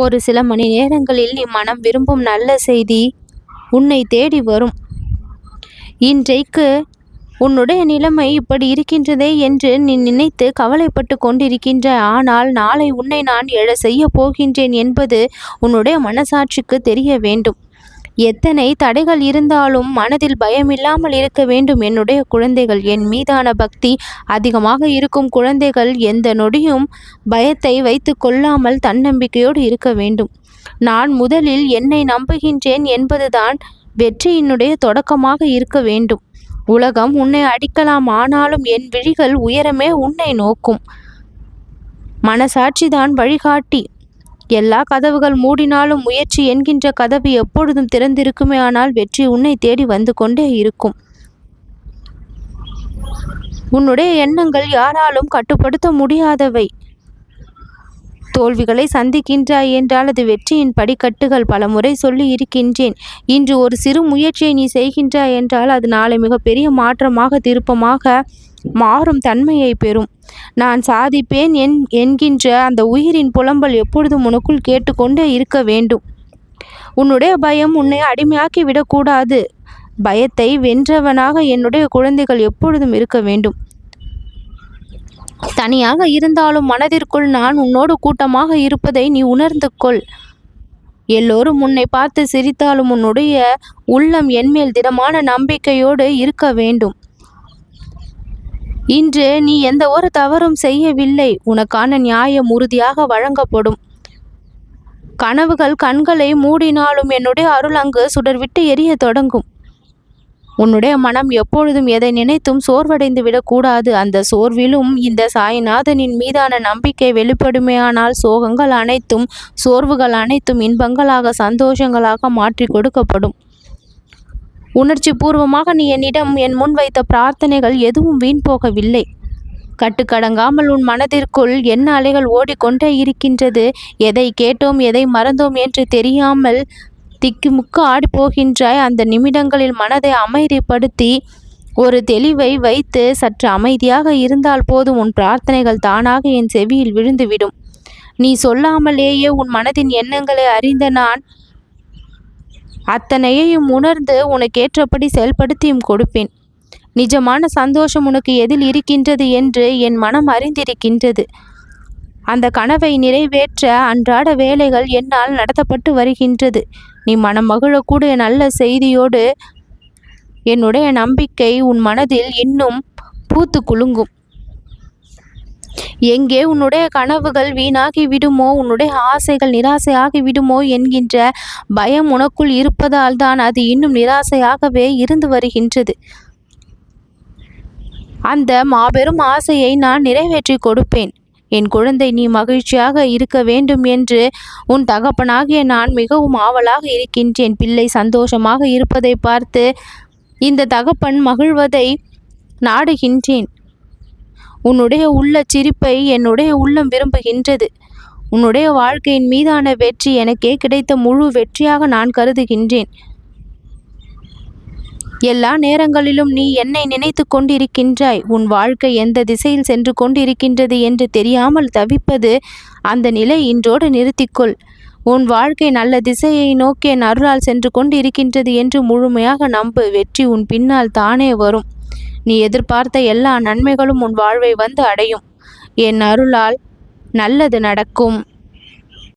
ஒரு சில மணி நேரங்களில் நீ மனம் விரும்பும் நல்ல செய்தி உன்னை தேடி வரும். இன்றைக்கு உன்னுடைய நிலைமை இப்படி இருக்கின்றதே என்று நீ நினைத்து கவலைப்பட்டு கொண்டிருக்கின்ற ஆனால் நாளை உன்னை நான் எழ செய்ய போகின்றேன் என்பது உன்னுடைய மனசாட்சிக்கு தெரிய வேண்டும். எத்தனை தடைகள் இருந்தாலும் மனதில் பயமில்லாமல் இருக்க வேண்டும் என்னுடைய குழந்தைகள். என் மீதான பக்தி அதிகமாக இருக்கும் குழந்தைகள் எந்த நொடியும் பயத்தை வைத்து கொள்ளாமல் தன்னம்பிக்கையோடு இருக்க வேண்டும். நான் முதலில் என்னை நம்புகின்றேன் என்பதுதான் வெற்றியினுடைய தொடக்கமாக இருக்க வேண்டும். உலகம் உன்னை அடிக்கலாம் ஆனாலும் என் விழிகள் உயரமே உன்னை நோக்கும். மனசாட்சிதான் வழிகாட்டி. எல்லா கதவுகள் மூடினாலும் முயற்சி என்கின்ற கதவு எப்பொழுதும் திறந்திருக்குமே ஆனால் வெற்றி உன்னை தேடி வந்து கொண்டே இருக்கும். உன்னுடைய எண்ணங்கள் யாராலும் கட்டுப்படுத்த முடியாதவை. தோல்விகளை சந்திக்கின்றாய் என்றால் அது வெற்றியின் படிக்கட்டுகள் பல முறை சொல்லி இருக்கின்றேன். இன்று ஒரு சிறு முயற்சியை நீ செய்கின்றாய் என்றால் அது நாளை மிகப்பெரிய மாற்றமாக திருப்பமாக மாறும் தன்மையை பெறும். நான் சாதிப்பேன் என் என்கின்ற அந்த உயிரின் புலம்பல் எப்பொழுதும் உனக்குள் கேட்டுக்கொண்டே இருக்க வேண்டும். உன்னுடைய பயம் உன்னை அடிமையாக்கி விடக்கூடாது பயத்தை வென்றவனாக என்னுடைய குழந்தைகள் எப்பொழுதும் இருக்க வேண்டும். தனியாக இருந்தாலும் மனதிற்குள் நான் உன்னோடு கூட்டமாக இருப்பதை நீ உணர்ந்து கொள். எல்லோரும் உன்னை பார்த்து சிரித்தாலும் உன்னுடைய உள்ளம் என்மேல் திடமான நம்பிக்கையோடு இருக்க வேண்டும். இன்று நீ எந்த ஒரு தவறும் செய்யவில்லை. உனக்கான நியாயம் உறுதியாக வழங்கப்படும். கனவுகள் கண்களை மூடினாலும் என்னுடைய அருள் அங்கு சுடர்விட்டு எரிய தொடங்கும். உன்னுடைய மனம் எப்பொழுதும் எதை நினைத்தும் சோர்வடைந்து விடக்கூடாது. அந்த சோர்விலும் இந்த சாய்நாதனின் மீதான நம்பிக்கை வெளிப்படுமையானால் சோகங்கள் அனைத்தும் சோர்வுகள் அனைத்தும் இன்பங்களாக சந்தோஷங்களாக மாற்றி கொடுக்கப்படும். உணர்ச்சி பூர்வமாக நீ என்னிடம் என் முன் வைத்த பிரார்த்தனைகள் எதுவும் வீண் போகவில்லை. கட்டுக்கடங்காமல் உன் மனதிற்குள் என்ன அலைகள் ஓடிக்கொண்டே இருக்கின்றது? எதை கேட்டோம் எதை மறந்தோம் என்று தெரியாமல் திக்குமுக்கு ஆடி போகின்றாய். அந்த நிமிடங்களில் மனதை அமைதிப்படுத்தி ஒரு தெளிவை வைத்து சற்று அமைதியாக இருந்தால் போதும். உன் பிரார்த்தனைகள் தானாக என் செவியில் விழுந்துவிடும். நீ சொல்லாமலேயே உன் மனதின் எண்ணங்களை அறிந்த நான் அத்தனையையும் உணர்ந்து உனக்கு ஏற்றபடி செயல்படுத்தியும் கொடுப்பேன். நிஜமான சந்தோஷம் உனக்கு எதில் இருக்கின்றது என்று என் மனம் அறிந்திருக்கின்றது. அந்த கனவை நிறைவேற்ற அன்றாட வேலைகள் என்னால் நடத்தப்பட்டு வருகின்றது. நீ மனம் மகிழக்கூடிய நல்ல செய்தியோடு. என்னுடைய நம்பிக்கை உன் மனதில் இன்னும் பூத்து குலுங்கும். எங்கே உன்னுடைய கனவுகள் வீணாகி விடுமோ உன்னுடைய ஆசைகள் நிராசையாகி விடுமோ என்கின்ற பயம் உனக்குள் இருப்பதால் தான் அது இன்னும் நிராசையாகவே இருந்து வருகின்றது. அந்த மாபெரும் ஆசையை நான் நிறைவேற்றி கொடுப்பேன். என் குழந்தை நீ மகிழ்ச்சியாக இருக்க வேண்டும் என்று உன் தகப்பனாகிய நான் மிகவும் ஆவலாக இருக்கின்றேன். பிள்ளை சந்தோஷமாக இருப்பதை பார்த்து இந்த தகப்பன் மகிழ்வதை நாடுகின்றேன். உன்னுடைய உள்ள சிரிப்பை என்னுடைய உள்ளம் விரும்புகின்றது. உன்னுடைய வாழ்க்கையின் மீதான வெற்றி எனக்கே கிடைத்த முழு வெற்றியாக நான் கருதுகின்றேன். எல்லா நேரங்களிலும் நீ என்னை நினைத்து கொண்டிருக்கின்றாய். உன் வாழ்க்கை எந்த திசையில் சென்று கொண்டிருக்கின்றது என்று தெரியாமல் தவிப்பது அந்த நிலை இன்றோடு நிறுத்திக்கொள். உன் வாழ்க்கை நல்ல திசையை நோக்கிய நருளால் அருளால் சென்று கொண்டிருக்கின்றது என்று முழுமையாக நம்பு. வெற்றி உன் பின்னால் தானே வரும். நீ எதிர்பார்த்த எல்லா நன்மைகளும் உன் வாழ்வை வந்து அடையும். என் அருளால் நல்லது நடக்கும்.